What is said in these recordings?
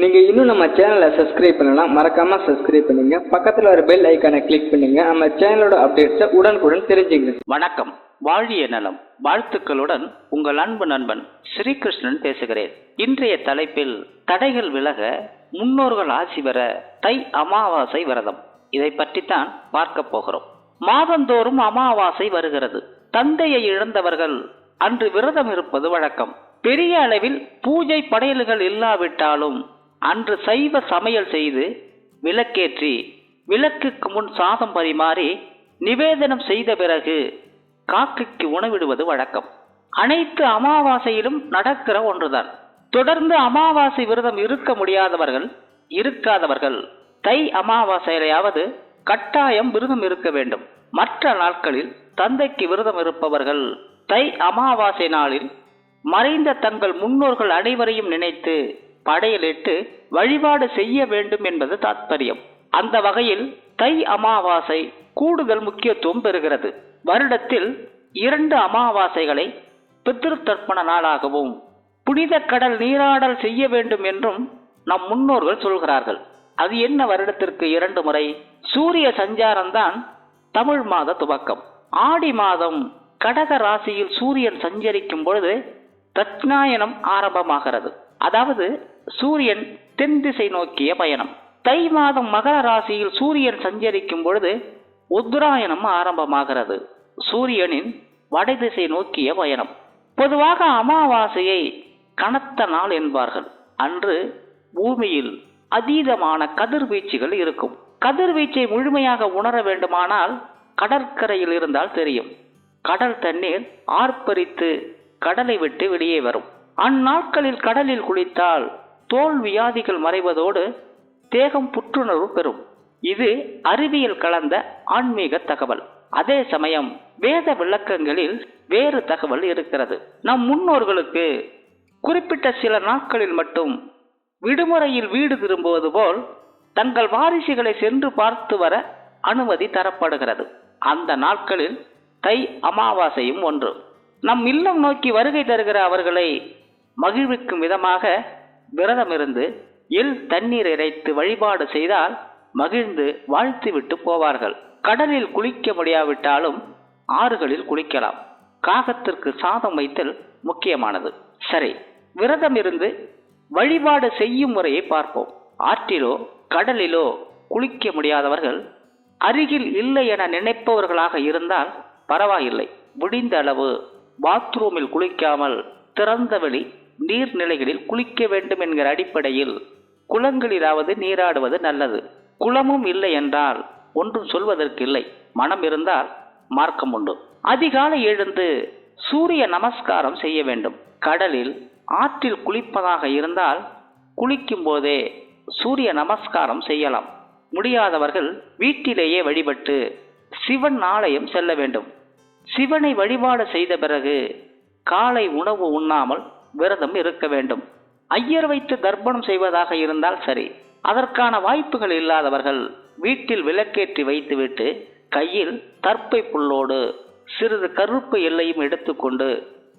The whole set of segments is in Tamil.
நீங்கள் இன்னும் நம்ம சேனலை சப்ஸ்கிரைப் பண்ணலாம் மறக்காம சப்ஸ்கிரைப் பண்ணுங்க. பக்கத்தில் வர பெல் ஐக்கானை கிளிக் பண்ணுங்க. நம்ம சேனலோட அப்டேட்ஸை உடனுக்குடன் தெரிஞ்சுங்க வணக்கம். வாழிய நலம். வாழ்த்துக்களுடன் உங்கள் அன்பு நண்பன் ஸ்ரீகிருஷ்ணன் பேசுகிறேன். இன்றைய தலைப்பில் தடைகள் விலக முன்னோர்கள் ஆசி பெற தை அமாவாசை விரதம். இதை பற்றித்தான் பார்க்க போகிறோம். மாதந்தோறும் அமாவாசை வருகிறது. தந்தையை இழந்தவர்கள் அன்று விரதம் இருப்பது வழக்கம். பெரிய அளவில் பூஜை படையல்கள் இல்லாவிட்டாலும் அன்று சைவ சமையல் செய்து விளக்கேற்றி விளக்குக்கு முன் சாதம் பரிமாறி நிவேதனம் செய்த பிறகு காக்கைக்கு உணவிடுவது வழக்கம். அனைத்து அமாவாசையிலும் நடக்கிற ஒன்றுதான். தொடர்ந்து அமாவாசை விரதம் இருக்க முடியாதவர்கள் இருக்காதவர்கள் தை அமாவாசையிலையாவது கட்டாயம் விரதம் இருக்க வேண்டும். மற்ற நாட்களில் தந்தைக்கு விரதம் இருப்பவர்கள் தை அமாவாசை நாளில் மறைந்த தங்கள் முன்னோர்கள் அனைவரையும் நினைத்து படையலிட்டு வழிபாடு செய்ய வேண்டும் என்பது தாத்பரியம். அந்த வகையில் தை அமாவாசை கூடுதல் முக்கியத்துவம் பெறுகிறது. வருடத்தில் இரண்டு அமாவாசைகளை பித்திருத்தர்ப்பண நாளாகவும் புனித கடல் நீராடல் செய்ய வேண்டும் என்றும் நம் முன்னோர்கள் சொல்கிறார்கள். அது என்ன வருடத்திற்கு இரண்டு முறை? சூரிய சஞ்சாரம்தான் தமிழ் மாத துவக்கம். ஆடி மாதம் கடக ராசியில் சூரியன் சஞ்சரிக்கும் பொழுது தட்சிணாயனம் ஆரம்பமாகிறது. அதாவது சூரியன் தென் திசை நோக்கிய பயணம். தை மாதம் மகர ராசியில் சூரியன் சஞ்சரிக்கும் பொழுது உத்தராயணம் ஆரம்பமாகிறது. சூரியனின் வடதிசை நோக்கிய பயணம். பொதுவாக அமாவாசையை கனத்த நாள் என்பார்கள். அன்று பூமியில் அதீதமான கதிர்வீச்சுகள் இருக்கும். கதிர்வீச்சை முழுமையாக உணர வேண்டுமானால் கடற்கரையில் இருந்தால் தெரியும். கடல் தண்ணீர் ஆர்ப்பரித்து கடலை விட்டு வெளியே வரும். அந்நாட்களில் கடலில் குளித்தால் தோல் வியாதிகள் மறைவதோடு தேகம் புற்றுணர்வு பெறும். இது அறிவியல் கலந்த ஆன்மீக தகவல். அதே சமயம் வேத விளக்கங்களில் வேறு தகவல் இருக்கிறது. நம் முன்னோர்களுக்கு குறிப்பிட்ட சில நாட்களில் மட்டும் விடுமுறையில் வீடு திரும்புவது போல் தங்கள் வாரிசுகளை சென்று பார்த்து வர அனுமதி தரப்படுகிறது. அந்த நாட்களில் தை அமாவாசையும் ஒன்று. நம் இல்லம் நோக்கி வருகை தருகிற அவர்களை மகிழ்விக்கும் விதமாக விரதமிருந்து இல் தண்ணீர் இறைத்து வழிபாடு செய்தால் மகிழ்ந்து வாழ்த்துவிட்டு போவார்கள். கடலில் குளிக்க முடியாவிட்டாலும் ஆறுகளில் குளிக்கலாம். காகத்திற்கு சாதம் வைத்தல் முக்கியமானது. சரி விரதம் இருந்து வழிபாடு செய்யும் முறையை பார்ப்போம். ஆற்றிலோ கடலிலோ குளிக்க முடியாதவர்கள் அருகில் இல்லை என நினைப்பவர்களாக இருந்தால் பரவாயில்லை. முடிந்த அளவு பாத்ரூமில் குளிக்காமல் திறந்தவெளி நீர்நிலைகளில் குளிக்க வேண்டும் என்கிற அடிப்படையில் குளங்களிலாவது நீராடுவது நல்லது. குளமும் இல்லை என்றால் ஒன்றும் சொல்வதற்கில்லை மனம் இருந்தால் மார்க்கம் உண்டு. அதிகாலை எழுந்து சூரிய நமஸ்காரம் செய்ய வேண்டும். கடலில் ஆற்றில் குளிப்பதாக இருந்தால் குளிக்கும் போதே சூரிய நமஸ்காரம் செய்யலாம். முடியாதவர்கள் வீட்டிலேயே வழிபட்டு சிவன் ஆலயம் செல்ல வேண்டும். சிவனை வழிபாடு செய்த பிறகு காலை உணவு உண்ணாமல் விரதம் இருக்க வேண்டும். ஐயர் வைத்து தர்ப்பணம் செய்வதாக இருந்தால் சரி. அதற்கான வாய்ப்புகள் இல்லாதவர்கள் வீட்டில் விளக்கேற்றி வைத்துவிட்டு கையில் தற்பை புல்லோடு சிறிது கருப்பு எல்லையும் எடுத்துக்கொண்டு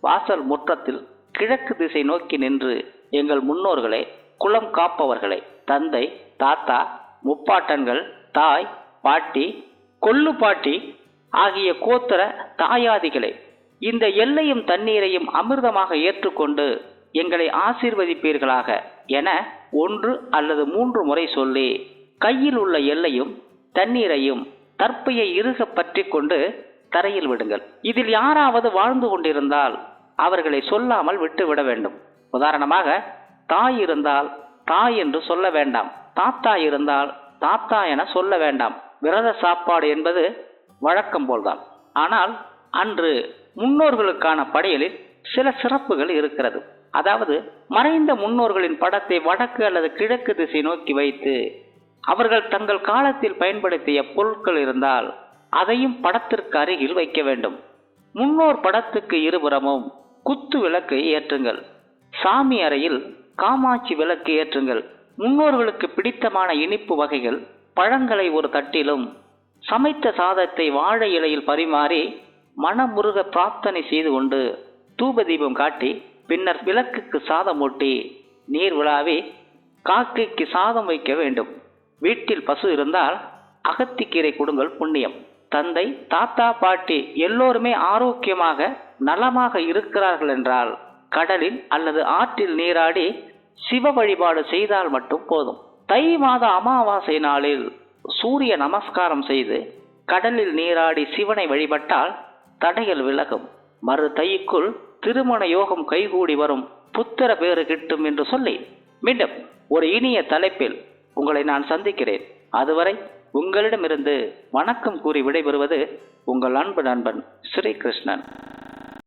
வாசல் முற்றத்தில் கிழக்கு திசை நோக்கி நின்று எங்கள் முன்னோர்களே குலம் காப்பவர்களே தந்தை தாத்தா முப்பாட்டன்கள் தாய் பாட்டி கொள்ளு பாட்டி ஆகிய கோத்திர தாயாதிகளை இந்த எல்லையும் தண்ணீரையும் அமிர்தமாக ஏற்றுக்கொண்டு எங்களை ஆசீர்வதிப்பீர்களாக என ஒன்று அல்லது மூன்று முறை சொல்லி கையில் உள்ள எல்லையும் தண்ணீரையும் தற்பையை இறுக பற்றி கொண்டு தரையில் விடுங்கள். இதில் யாராவது வாழ்ந்து கொண்டிருந்தால் அவர்களை சொல்லாமல் விட்டு விட வேண்டும். உதாரணமாக தாய் இருந்தால் தாய் என்று சொல்ல வேண்டாம். தாத்தா இருந்தால் தாத்தா என சொல்ல வேண்டாம். விரத சாப்பாடு என்பது வழக்கம் போல்தான். ஆனால் அன்று முன்னோர்களுக்கான படையலில் சில சிறப்புகள் இருக்கிறது. அதாவது மறைந்த முன்னோர்களின் படத்தை வடக்கு அல்லது கிழக்கு திசை நோக்கி வைத்து அவர்கள் தங்கள் காலத்தில் பயன்படுத்திய பொருட்கள் இருந்தால் அதையும் படத்திற்கு அருகில் வைக்க வேண்டும். முன்னோர் படத்துக்கு இருபுறமும் குத்து விளக்கை ஏற்றுங்கள். சாமி அறையில் காமாட்சி விளக்கு ஏற்றுங்கள். முன்னோர்களுக்கு பிடித்தமான இனிப்பு வகைகள் பழங்களை ஒரு தட்டிலும் சமைத்த சாதத்தை வாழை இலையில் பரிமாறி மனமுருக பிரார்த்தனை செய்து கொண்டு தூப தீபம் காட்டி பின்னர் விளக்குக்கு சாதம் ஊட்டி நீர் விழாவி காக்கைக்கு சாதம் வைக்க வேண்டும். வீட்டில் பசு இருந்தால் அகத்திக்கீரை கொடுங்கள் புண்ணியம். தந்தை தாத்தா பாட்டி எல்லோருமே ஆரோக்கியமாக நலமாக இருக்கிறார்கள் என்றால் கடலில் அல்லது ஆற்றில் நீராடி சிவ வழிபாடு செய்தால் மட்டும் போதும். தை மாத அமாவாசை நாளில் சூரிய நமஸ்காரம் செய்து கடலில் நீராடி சிவனை வழிபட்டால் தடைகள் விலகும். மறு தைக்குள் திருமண யோகம் கைகூடி வரும். புத்திர பேறு கிட்டும் என்று சொல்லி மீண்டும் ஒரு இனிய தலைப்பில் உங்களை நான் சந்திக்கிறேன். அதுவரை உங்களிடமிருந்து வணக்கம் கூறி விடைபெறுவது உங்கள் அன்பு நண்பன் ஸ்ரீகிருஷ்ணன்.